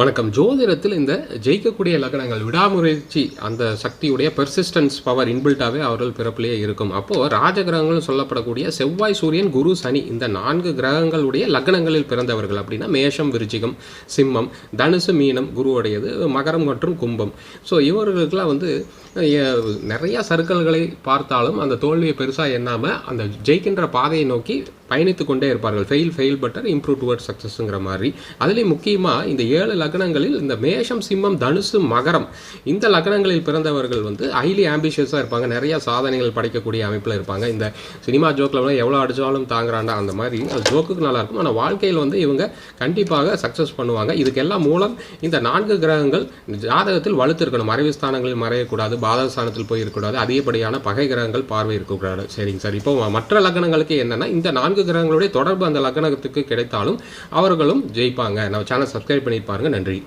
வணக்கம். ஜோதிடத்தில் இந்த ஜெயிக்கக்கூடிய லக்னங்கள் விடாமுயற்சி அந்த சக்தியுடைய பெர்சிஸ்டன்ஸ் பவர் இன்பில்ட்டாவே அவர்கள் பிறப்பிலேயே இருக்கும். அப்போது ராஜகிரகங்கள்னு சொல்லப்படக்கூடிய செவ்வாய் சூரியன் குரு சனி இந்த நான்கு கிரகங்களுடைய லக்னங்களில் பிறந்தவர்கள் அப்படின்னா மேஷம் விருச்சிகம் சிம்மம் தனுசு மீனம் குருவுடையது மகரம் மற்றும் கும்பம். ஸோ இவர்களுக்கெல்லாம் வந்து நிறையா சர்க்கிள்களை பார்த்தாலும் அந்த தோல்வியை பெருசாக எண்ணாமல் அந்த ஜெயிக்கின்ற பாதையை நோக்கி பயணித்து கொண்டே இருப்பார்கள் fail fail better improve toward சக்ஸஸ்ங்கிற மாதிரி. அதுலேயும் முக்கியமாக இந்த ஏழு லக்னங்களில் இந்த மேஷம் சிம்மம் தனுசு மகரம் இந்த லக்னங்களில் பிறந்தவர்கள் வந்து ஹைலி ஆம்பிஷியஸாக இருப்பாங்க. நிறைய சாதனைகள் படைக்கக்கூடிய அமைப்பில் இருப்பாங்க. இந்த சினிமா ஜோக்கில் எவ்வளோ அடித்தாலும் தாங்குறாண்டா அந்த மாதிரி. அது ஜோக்குக்கு நல்லாயிருக்கும் ஆனால் வாழ்க்கையில் வந்து இவங்க கண்டிப்பாக சக்ஸஸ் பண்ணுவாங்க. இதுக்கெல்லாம் மூலம் இந்த நான்கு கிரகங்கள் ஜாதகத்தில் வலுத்திருக்கணும். மறைவு ஸ்தானங்களில் மறையக்கூடாது பாதஸ்தானத்தில் போய் இருக்கக்கூடாது அதிகப்படியான பகை கிரகங்கள் பார்வை இருக்கக்கூடாது சரிங்க சார். இப்போ மற்ற லக்னங்களுக்கு என்னென்னா இந்த நான்கு கிரகங்களுடைய தொடர்பு அந்த லக்னத்துக்கு கிடைத்தாலும் அவர்களும் ஜெயிப்பாங்க. நம்ம சேனல் சப்ஸ்கிரைப் பண்ணி பாருங்க. நன்றி.